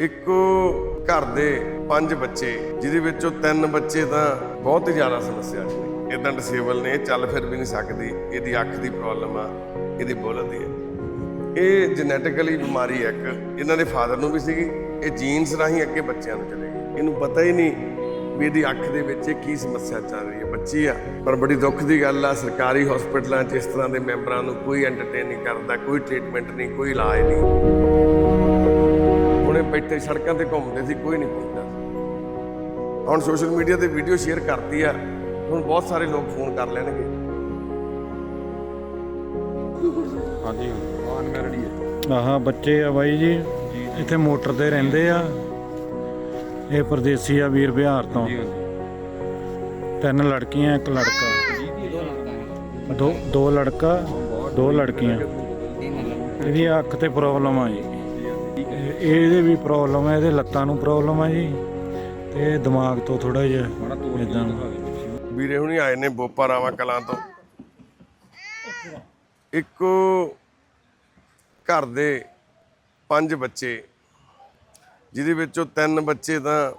ਇੱਕੋ ਘਰ ਦੇ ਪੰਜ ਬੱਚੇ, ਜਿਹਦੇ ਵਿੱਚੋਂ ਤਿੰਨ ਬੱਚੇ ਤਾਂ ਬਹੁਤ ਹੀ ਜ਼ਿਆਦਾ ਸਮੱਸਿਆ 'ਚ ਨੇ ਇਦਾਂ ਡਿਸੇਬਲ ਨੇ, ਇਹ ਚੱਲ ਫਿਰ ਵੀ ਨਹੀਂ ਸਕਦੀ। ਇਹਦੀ ਅੱਖ ਦੀ ਪ੍ਰੋਬਲਮ ਆ, ਇਹਦੀ ਬੋਲਦੀ ਹੈ ਇਹ ਜੈਨੇਟਿਕਲੀ ਬਿਮਾਰੀ ਹੈ ਇੱਕ। ਇਹਨਾਂ ਦੇ ਫਾਦਰ ਨੂੰ ਵੀ ਸੀਗੀ। ਇਹ ਜੀਨਸ ਰਾਹੀਂ ਅੱਗੇ ਬੱਚਿਆਂ ਨੂੰ ਚਲੇ ਗਈ ਇਹਨੂੰ ਪਤਾ ਹੀ ਨਹੀਂ ਵੀ ਇਹਦੀ ਅੱਖ ਦੇ ਵਿੱਚ ਇਹ ਕੀ ਸਮੱਸਿਆ ਚੱਲ ਰਹੀ ਹੈ ਬੱਚੀ ਆ, ਪਰ ਬੜੀ ਦੁੱਖ ਦੀ ਗੱਲ ਆ। ਸਰਕਾਰੀ ਹਸਪੀਟਲਾਂ 'ਚ ਇਸ ਤਰ੍ਹਾਂ ਦੇ ਮੈਂਬਰਾਂ ਨੂੰ ਕੋਈ ਐਂਟਰਟੇਨ ਨਹੀਂ ਕਰਦਾ, ਕੋਈ ਟ੍ਰੀਟਮੈਂਟ ਨਹੀਂ, ਕੋਈ ਇਲਾਜ ਨਹੀਂ। ਬੈਠੇ ਸੜਕਾਂ ਤੇ ਘੁੰਮਦੇ ਸੀ ਕੋਈ ਨਹੀਂ ਪੁੱਛਦਾ ਹੁਣ ਸੋਸ਼ਲ ਮੀਡੀਆ ਤੇ ਵੀਡੀਓ ਸ਼ੇਅਰ ਕਰਦੀ ਆ ਹੁਣ ਬਹੁਤ ਸਾਰੇ ਲੋਕ ਫੋਨ ਕਰ ਲੈਣਗੇ। ਹਾਂਜੀ ਅਨਮੈਰਿਡ ਹੀ ਹੈ। ਆਹ ਬੱਚੇ ਆ ਬਾਈ ਜੀ। ਇੱਥੇ ਮੋਟਰ ਤੇ ਰਹਿੰਦੇ ਆ। ਇਹ ਪਰਦੇਸੀ ਆ ਵੀਰ ਬਿਹਾਰ ਤੋਂ। ਤਿੰਨ ਲੜਕੀਆਂ ਇੱਕ ਲੜਕਾ। ਦੋ ਦੋ ਲੜਕਾ ਦੋ ਲੜਕੀਆਂ। ਇਹਦੀ ਅੱਖ ਤੇ ਪ੍ਰੋਬਲਮ ਆ ਜੀ। ਇਹਦੇ ਵੀ ਪ੍ਰੋਬਲਮ ਹੈ ਇਹਦੇ ਲੱਤਾਂ ਨੂੰ ਪ੍ਰੋਬਲਮ ਹੈ ਜੀ। ਤੇ ਦਿਮਾਗ ਤੋਂ ਥੋੜਾ ਜਿਹਾ ਇਦਾਂ ਵੀਰੇ ਹੁਣੀ ਆਏ ਨੇ ਬੋਪਾ ਰਾਵਾ ਕਲਾਂ ਤੋਂ। ਇੱਕੋ ਘਰ ਦੇ ਪੰਜ ਬੱਚੇ ਜਿਹਦੇ ਵਿੱਚੋਂ ਤਿੰਨ ਬੱਚੇ ਤਾਂ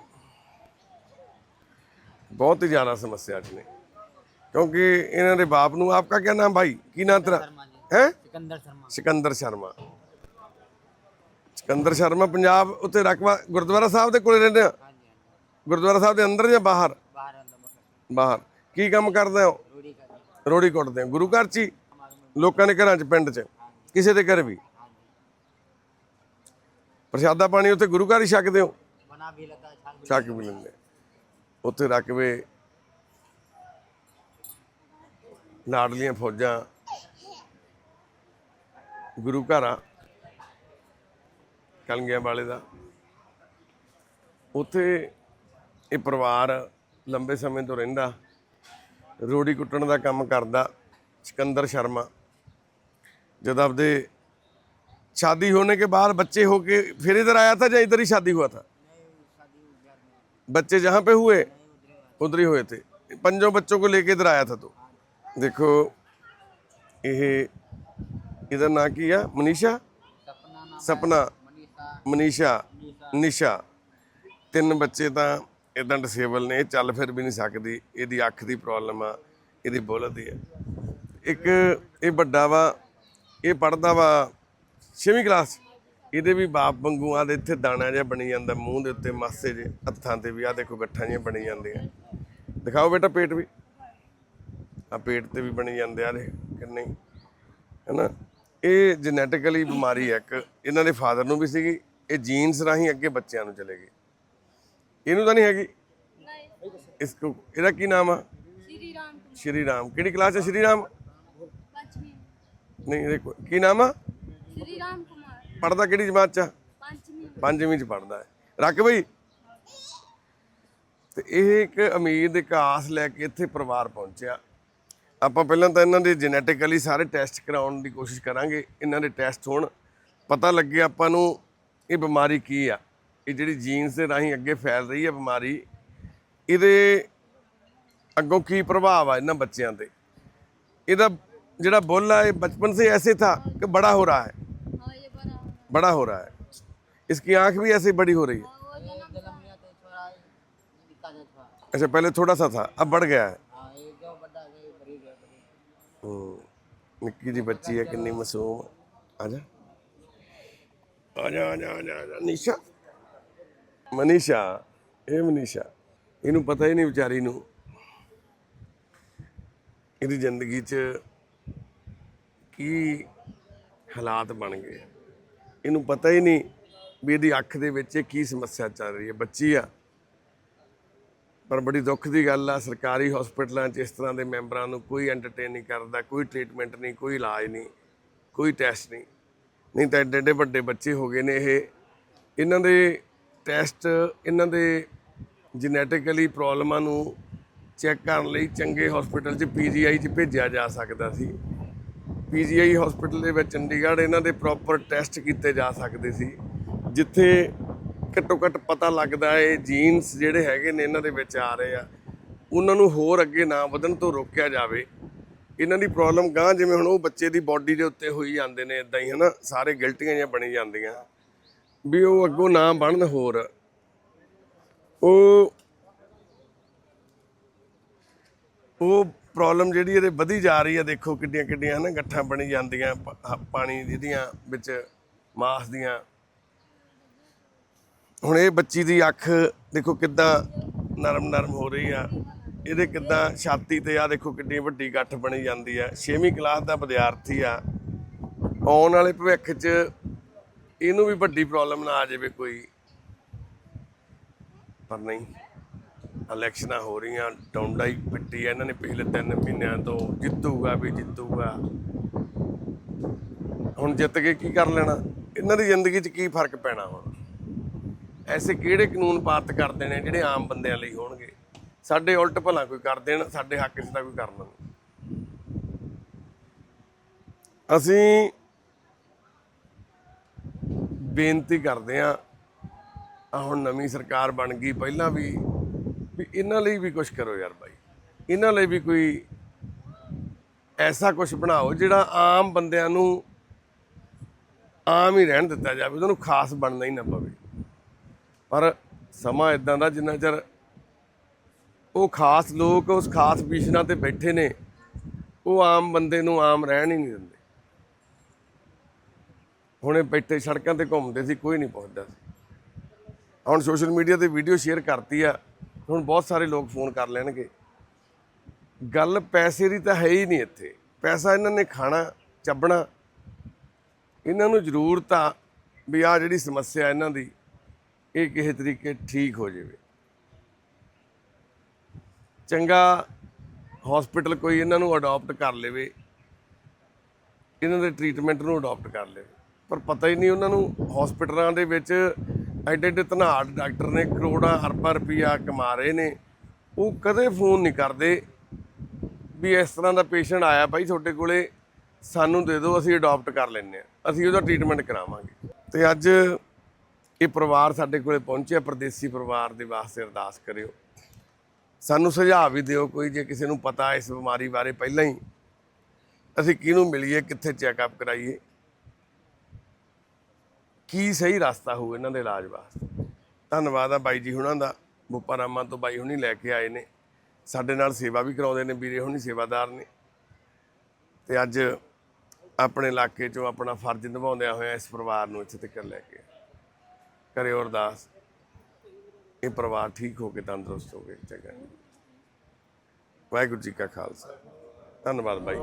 ਬਹੁਤ ਹੀ ਜ਼ਿਆਦਾ ਸਮੱਸਿਆ 'ਚ ਨੇ। ਕਿਉਂਕਿ ਇਹਨਾਂ ਦੇ ਬਾਪ ਨੂੰ ਆਪਕਾ ਕੀ ਨਾਮ ਭਾਈ? ਕੀ ਨਾਮ ਤੇਰਾ? ਹੈ ਸਿਕੰਦਰ ਸ਼ਰਮਾ ਸਿਕੰਦਰ ਸ਼ਰਮਾ। ਸਿਕੰਦਰ ਸ਼ਰਮਾ ਪੰਜਾਬ ਉੱਤੇ ਰਕਵਾ ਗੁਰਦੁਆਰਾ ਸਾਹਿਬ ਦੇ ਕੋਲੇ ਰਹਿੰਦੇ ਆ? ਗੁਰਦੁਆਰਾ ਸਾਹਿਬ ਦੇ ਅੰਦਰ ਜਾਂ ਬਾਹਰ? ਬਾਹਰ ਕੀ ਕੰਮ ਕਰਦੇ ਹੋ? ਰੋੜੀ ਕੁੱਟਦੇ ਹੋ। ਗੁਰੂ ਘਰ 'ਚ ਹੀ? ਲੋਕਾਂ ਦੇ ਘਰਾਂ 'ਚ ਪਿੰਡ 'ਚ? ਕਿਸੇ ਦੇ ਘਰ ਵੀ? ਪ੍ਰਸ਼ਾਦਾ ਪਾਣੀ ਉੱਤੇ ਗੁਰੂ ਘਰ ਹੀ ਛਕਦੇ ਹੋ? ਛਕ ਵੀ ਲੈਂਦੇ। ਉੱਥੇ ਰਕਵੇ ਲਾਡਲੀਆਂ ਫੌਜਾਂ ਗੁਰੂ ਘਰਾਂ। ਕਲਗੀਆਂ ਵਾਲੇ ਦਾ ਉੱਥੇ ਇਹ ਪਰਿਵਾਰ ਲੰਬੇ ਸਮੇਂ ਤੋਂ ਰਹਿੰਦਾ ਰੋੜੀ ਕੁੱਟਣ ਦਾ ਕੰਮ ਕਰਦਾ ਸਿਕੰਦਰ ਸ਼ਰਮਾ जब आपने शादी होने के बाद बच्चे होके फिर इधर आया था या इधर ही शादी हुआ था बच्चे जहाँ पे हुए उधर ही हुए थे पंजों बच्चों को लेके इधर आया था तो देखो ये इधर ना किया मनीषा सपना नाम सपना मनीषा ਮਨੀਸ਼ਾ, ਨਿਸ਼ਾ। ਤਿੰਨ ਬੱਚੇ ਤਾਂ ਇਦਾਂ ਡਿਸੇਬਲ ਨੇ, ਇਹ ਚੱਲ ਫਿਰ ਵੀ ਨਹੀਂ ਸਕਦੀ। ਇਹਦੀ ਅੱਖ ਦੀ ਪ੍ਰੋਬਲਮ ਆ, ਇਹਦੀ ਬੋਲਣ ਦੀ ਹੈ ਇੱਕ ਇਹ ਵੱਡਾ ਵਾ, ਇਹ ਪੜਦਾ ਵਾ 6ਵੀਂ ਕਲਾਸ ਇਹਦੇ ਵੀ ਬਾਪ ਵਾਂਗੂ ਆ ਦੇ ਇੱਥੇ ਦਾਣਾ ਜਿਹਾ ਬਣੀ ਜਾਂਦਾ, ਮੂੰਹ ਦੇ ਉੱਤੇ ਮਾਸੇ ਜੇ ਹੱਥਾਂ ਤੇ ਵੀ ਆ ਦੇਖੋ ਗੱਠਾਂ ਜਿਹੀਆਂ ਬਣੀ ਜਾਂਦੀਆਂ। ਦਿਖਾਓ ਬੇਟਾ ਪੇਟ ਵੀ। ਆ ਪੇਟ ਤੇ ਵੀ ਬਣੀ ਜਾਂਦੇ ਆ ਦੇ ਕਿੰਨੇ। ਹੀ। ਇਹ ਜੈਨੇਟਿਕਲੀ ਬਿਮਾਰੀ ਹੈ ਇੱਕ। ਇਹਨਾਂ ਦੇ ਫਾਦਰ ਨੂੰ ਵੀ ਸੀਗੀ ਇਹ ਜੀਨਸ ਰਾਹੀਂ ਅੱਗੇ ਬੱਚਿਆਂ ਨੂੰ ਚਲੇ ਗਏ। ਇਹਨੂੰ ਤਾਂ ਨਹੀਂ ਹੈਗੀ? ਨਹੀਂ। ਇਸ ਕੋ ਇਹਦਾ ਕੀ ਨਾਮ ਆ? ਸ਼੍ਰੀ ਰਾਮ ਸ਼੍ਰੀ ਰਾਮ। ਕਿਹੜੀ ਕਲਾਸ ਹੈ ਸ਼੍ਰੀ ਰਾਮ? ਪੰਜਵੀਂ। ਨਹੀਂ ਦੇਖੋ ਕੀ ਨਾਮ ਆ? ਸ਼੍ਰੀ ਰਾਮ ਕੁਮਾਰ। ਪੜਦਾ ਕਿਹੜੀ ਜਮਾਤ ਚ ਪੰਜਵੀਂ। ਪੰਜਵੀਂ ਚ ਪੜਦਾ ਹੈ। ਰੱਖ ਬਈ। ਤੇ ਇਹ ਇੱਕ ਅਮੀਰ ਦੇ ਆਸ ਲੈ ਕੇ ਇੱਥੇ ਪਰਿਵਾਰ ਪਹੁੰਚਿਆ। ਆਪਾਂ ਪਹਿਲਾਂ ਤਾਂ ਇਹਨਾਂ ਦੇ ਜੈਨੇਟਿਕਲੀ ਸਾਰੇ ਟੈਸਟ ਕਰਾਉਣ ਦੀ ਕੋਸ਼ਿਸ਼ ਕਰਾਂਗੇ। ਇਹਨਾਂ ਦੇ ਟੈਸਟ ਹੋਣ। ਪਤਾ ਲੱਗੇ ਆਪਾਂ ਨੂੰ ਇਹ ਬਿਮਾਰੀ ਕੀ ਆ ਇਹ ਜਿਹੜੀ ਜੀਨਸ ਦੇ ਰਾਹੀਂ ਅੱਗੇ ਫੈਲ ਰਹੀ ਹੈ ਬਿਮਾਰੀ ਇਹਦੇ ਅੱਗੋਂ ਕੀ ਪ੍ਰਭਾਵ ਆ ਇਹਨਾਂ ਬੱਚਿਆਂ ਤੇ ਇਹਦਾ ਜਿਹੜਾ ਬੁੱਲ ਆ ये बचपन से ऐसे था कि बड़ा हो रहा है हाँ ये बड़ा हो रहा बड़ा हो रहा है इसकी आंख भी ऐसे बड़ी हो रही है है। वो जन्म जन्म लिया तो थोड़ा दिक्कत है थोड़ा अच्छा पहले थोड़ा सा था अब बढ़ गया है हाँ ये जो बड़ा गई बड़ी गई बड़ी हम्म, निक्की जी बच्ची है किन्नी मासूम आजा ਆ ਜਾ ਆਜਾ ਆਜਾ। ਨਿਸ਼ਾ। ਮਨੀਸ਼ਾ ਇਹ ਮਨੀਸ਼ਾ, ਇਹਨੂੰ ਪਤਾ ਹੀ ਨਹੀਂ ਵਿਚਾਰੀ ਨੂੰ। ਇਹਦੀ ਜ਼ਿੰਦਗੀ 'ਚ ਕੀ ਹਾਲਾਤ ਬਣ ਗਏ। ਇਹਨੂੰ ਪਤਾ ਹੀ ਨਹੀਂ ਵੀ ਇਹਦੀ ਅੱਖ ਦੇ ਵਿੱਚ ਕੀ ਸਮੱਸਿਆ ਚੱਲ ਰਹੀ ਹੈ। ਬੱਚੀ ਆ। ਪਰ ਬੜੀ ਦੁੱਖ ਦੀ ਗੱਲ ਆ, ਸਰਕਾਰੀ ਹਸਪੀਟਲਾਂ 'ਚ ਇਸ ਤਰ੍ਹਾਂ ਦੇ ਮੈਂਬਰਾਂ ਨੂੰ ਕੋਈ ਐਂਟਰਟੇਨ ਨਹੀਂ ਕਰਦਾ, ਕੋਈ ਟ੍ਰੀਟਮੈਂਟ ਨਹੀਂ, ਕੋਈ ਇਲਾਜ ਨਹੀਂ, ਕੋਈ ਟੈਸਟ ਨਹੀਂ। ਨਹੀਂ ਤਾਂ ਐਡੇ ਐਡੇ ਵੱਡੇ ਬੱਚੇ ਹੋ ਗਏ ਨੇ ਇਹ। ਇਹਨਾਂ ਦੇ ਟੈਸਟ, ਇਹਨਾਂ ਦੇ ਜੈਨੇਟਿਕਲੀ ਪ੍ਰੋਬਲਮਾਂ ਨੂੰ ਚੈੱਕ ਕਰਨ ਲਈ ਚੰਗੇ ਹਸਪੀਟਲ 'ਚ ਪੀਜੀਆਈ 'ਚ ਭੇਜਿਆ ਜਾ ਸਕਦਾ ਸੀ। ਪੀਜੀਆਈ ਹਸਪੀਟਲ ਦੇ ਵਿੱਚ ਚੰਡੀਗੜ੍ਹ ਇਹਨਾਂ ਦੇ ਪ੍ਰੋਪਰ ਟੈਸਟ ਕੀਤੇ ਜਾ ਸਕਦੇ ਸੀ, ਜਿੱਥੇ ਘੱਟੋ ਘੱਟ ਪਤਾ ਲੱਗਦਾ ਹੈ ਜੀਨਸ ਜਿਹੜੇ ਹੈਗੇ ਨੇ ਇਹਨਾਂ ਦੇ ਵਿੱਚ ਆ ਰਹੇ ਆ। ਉਹਨਾਂ ਨੂੰ ਹੋਰ ਅੱਗੇ ਨਾ ਵਧਣ ਤੋਂ ਰੋਕਿਆ ਜਾਵੇ। ਇਹਨਾਂ ਦੀ ਪ੍ਰੋਬਲਮ ਗਾਂ ਜਿਵੇਂ ਹੁਣ ਉਹ ਬੱਚੇ ਦੀ ਬਾਡੀ ਦੇ ਉੱਤੇ ਹੋਈ ਜਾਂਦੇ ਨੇ ਇਦਾਂ ਹੀ, ਹਨਾ? ਸਾਰੇ ਗਿਲਟੀਆਂ ਜਿਹੀਆਂ ਬਣੀ ਜਾਂਦੀਆਂ। ਵੀ ਉਹ ਅੱਗੋਂ ਨਾ ਬਣਨ ਹੋਰ। ਉਹ ਉਹ ਪ੍ਰੋਬਲਮ ਜਿਹੜੀ ਇਹਦੇ ਵਧੀ ਜਾ ਰਹੀ ਹੈ ਦੇਖੋ ਕਿੱਡੀਆਂ ਕਿੱਡੀਆਂ, ਹਨਾ? ਗੱਠਾਂ ਬਣੀ ਜਾਂਦੀਆਂ ਪਾਣੀ ਜਿਹਦੀਆਂ ਵਿੱਚ, ਮਾਸ ਦੀਆਂ। ਹੁਣ ਇਹ ਬੱਚੀ ਦੀ ਅੱਖ, ਦੇਖੋ ਕਿੱਦਾਂ ਨਰਮ ਨਰਮ ਹੋ ਰਹੀ ਆ। ਇਹਦੇ ਕਿੱਦਾਂ ਛਾਤੀ ਤੇ ਆ ਦੇਖੋ ਕਿੰਨੀ ਵੱਡੀ ਗੱਠ ਬਣੀ ਜਾਂਦੀ ਆ। 6ਵੀਂ ਕਲਾਸ ਦਾ ਵਿਦਿਆਰਥੀ ਆ। ਆਉਣ ਵਾਲੇ ਭਵਿੱਖ 'ਚ ਇਹਨੂੰ ਵੀ ਵੱਡੀ ਪ੍ਰੋਬਲਮ ਨਾ ਆ ਜਾਵੇ ਕੋਈ। ਪਰ ਨਹੀਂ ਇਲੈਕਸ਼ਨਾਂ ਹੋ ਰਹੀਆਂ ਡੌਂਡਾ ਹੀ ਪੱਟੀ ਆ। ਇਹਨਾਂ ਨੇ ਪਿਛਲੇ 3 ਮਹੀਨਿਆਂ ਤੋਂ ਜਿੱਤੂਗਾ ਵੀ ਜਿੱਤੂਗਾ। ਹੁਣ ਜਿੱਤ ਕੇ ਕੀ ਕਰ ਲੈਣਾ? ਇਹਨਾਂ ਦੀ ਜ਼ਿੰਦਗੀ 'ਚ ਕੀ ਫ਼ਰਕ ਪੈਣਾ ਹੁਣ? ਐਸੇ ਕਿਹੜੇ ਕਾਨੂੰਨ ਪਾਤ ਕਰਦੇ ਨੇ ਜਿਹੜੇ ਆਮ ਬੰਦਿਆਂ ਲਈ ਹੋਣਗੇ? ਸਾਡੇ ਉਲਟ ਭਲਾ ਕੋਈ ਕਰ ਦੇਣ, ਸਾਡੇ ਹੱਕ 'ਚ ਤਾਂ ਕੋਈ ਕਰਨਾ ਨਹੀਂ ਅਸੀਂ ਬੇਨਤੀ ਕਰਦੇ ਆ ਹੁਣ ਨਵੀਂ ਸਰਕਾਰ ਬਣ ਗਈ, ਪਹਿਲਾਂ ਵੀ ਵੀ ਇਹਨਾਂ ਲਈ ਵੀ ਕੁਝ ਕਰੋ ਯਾਰ ਬਾਈ। ਇਹਨਾਂ ਲਈ ਵੀ ਕੋਈ ਐਸਾ ਕੁਝ ਬਣਾਓ ਜਿਹੜਾ ਆਮ ਬੰਦਿਆਂ ਨੂੰ ਆਮ ਹੀ ਰਹਿਣ ਦਿੱਤਾ ਜਾਵੇ ਉਹਨਾਂ ਨੂੰ ਖਾਸ ਬਣਨਾ ਹੀ ਨਾ ਪਵੇ। ਪਰ ਸਮਾਂ ਇਦਾਂ ਦਾ ਜਿੰਨਾ ਚਿਰ ਉਹ ਖਾਸ ਲੋਕ ਉਸ ਖਾਸ ਪੀਸ਼ਨਾਂ ਤੇ ਬੈਠੇ ਨੇ। ਉਹ ਆਮ ਬੰਦੇ ਨੂੰ ਆਮ ਰਹਿਣ ਹੀ ਨਹੀਂ ਦਿੰਦੇ। ਹੁਣੇ ਬੈਠੇ ਸੜਕਾਂ ਤੇ ਘੁੰਮਦੇ ਸੀ, ਕੋਈ ਨਹੀਂ ਪਹੁੰਚਦਾ ਸੀ। ਹੁਣ ਸੋਸ਼ਲ ਮੀਡੀਆ ਤੇ ਵੀਡੀਓ ਸ਼ੇਅਰ ਕਰਤੀ ਆ, ਹੁਣ ਬਹੁਤ ਸਾਰੇ ਲੋਕ ਫੋਨ ਕਰ ਲੈਣਗੇ। ਗੱਲ ਪੈਸੇ ਦੀ ਤਾਂ ਹੈ ਹੀ ਨਹੀਂ ਇੱਥੇ। ਪੈਸਾ ਇਹਨਾਂ ਨੇ ਖਾਣਾ, ਚੱਬਣਾ। ਇਹਨਾਂ ਨੂੰ ਜ਼ਰੂਰਤ ਆ ਵੀ ਆ ਜਿਹੜੀ ਸਮੱਸਿਆ ਇਹਨਾਂ ਦੀ, ਇਹ ਕਿਸੇ ਤਰੀਕੇ ਠੀਕ ਹੋ ਜਾਵੇ। ਚੰਗਾ ਹਸਪੀਟਲ ਕੋਈ ਇਹਨਾਂ ਨੂੰ ਅਡਾਪਟ ਕਰ ਲਵੇ, ਇਹਨਾਂ ਦੇ ਟ੍ਰੀਟਮੈਂਟ ਨੂੰ ਅਡਾਪਟ ਕਰ ਲਵੇ। ਪਰ ਪਤਾ ਹੀ ਨਹੀਂ ਉਹਨਾਂ ਨੂੰ ਹਸਪੀਟਲਾਂ ਦੇ ਵਿੱਚ ਐਡੇ ਐਡੇ ਧਨਾੜ ਡਾਕਟਰ ਨੇ ਕਰੋੜਾਂ ਅਰਬਾਂ ਰੁਪਈਆ ਕਮਾ ਰਹੇ ਨੇ। ਉਹ ਕਦੇ ਫੋਨ ਨਹੀਂ ਕਰਦੇ ਵੀ ਇਸ ਤਰ੍ਹਾਂ ਦਾ ਪੇਸ਼ੈਂਟ ਆਇਆ ਭਾਈ ਤੁਹਾਡੇ ਕੋਲੇ, ਸਾਨੂੰ ਦੇ ਦਿਓ, ਅਸੀਂ ਅਡਾਪਟ ਕਰ ਲੈਂਦੇ ਆ ਅਸੀਂ ਉਹਦਾ ਟ੍ਰੀਟਮੈਂਟ ਕਰਾਵਾਂਗੇ। ਤੇ ਅੱਜ ਇਹ ਪਰਿਵਾਰ ਸਾਡੇ ਕੋਲੇ ਪਹੁੰਚਿਆ, ਪਰਦੇਸੀ ਪਰਿਵਾਰ ਦੇ ਵਾਸਤੇ ਅਰਦਾਸ ਕਰਿਓ। ਸਾਨੂੰ ਸੁਝਾਅ ਵੀ ਦਿਓ ਕੋਈ ਜੇ ਕਿਸੇ ਨੂੰ ਪਤਾ ਇਸ ਬਿਮਾਰੀ ਬਾਰੇ ਪਹਿਲਾਂ ਹੀ। ਅਸੀਂ ਕਿਹਨੂੰ ਮਿਲੀਏ, ਕਿੱਥੇ ਚੈੱਕਅਪ ਕਰਾਈਏ? ਕੀ ਸਹੀ ਰਸਤਾ ਹੋਊ ਇਹਨਾਂ ਦੇ ਇਲਾਜ ਵਾਸਤੇ? ਧੰਨਵਾਦ ਆ ਬਾਈ ਜੀ ਹੁਣਾਂ ਦਾ। ਬੁੱਪਾ ਰਾਮਾ ਤੋਂ ਬਾਈ ਹੁਣੀ ਲੈ ਕੇ ਆਏ ਨੇ। ਸਾਡੇ ਨਾਲ ਸੇਵਾ ਵੀ ਕਰਾਉਂਦੇ ਨੇ, ਵੀਰੇ ਹੁਣੀ ਸੇਵਾਦਾਰ ਨੇ। ਤੇ ਅੱਜ ਆਪਣੇ ਇਲਾਕੇ 'ਚੋਂ ਆਪਣਾ ਫਰਜ਼ ਨਿਭਾਉਂਦਿਆਂ ਹੋਇਆ ਇਸ ਪਰਿਵਾਰ ਨੂੰ ਇੱਥੇ ਤੱਕ ਲੈ ਕੇ ਕਰਿਓ ਅਰਦਾਸ। ਇਹ ਪਰਿਵਾਰ ਠੀਕ ਹੋ ਕੇ ਤੰਦਰੁਸਤ ਹੋ ਕੇ ਚੰਗਾ। ਵਾਹਿਗੁਰੂ ਜੀ ਕਾ ਖਾਲਸਾ। ਧੰਨਵਾਦ ਬਾਈ।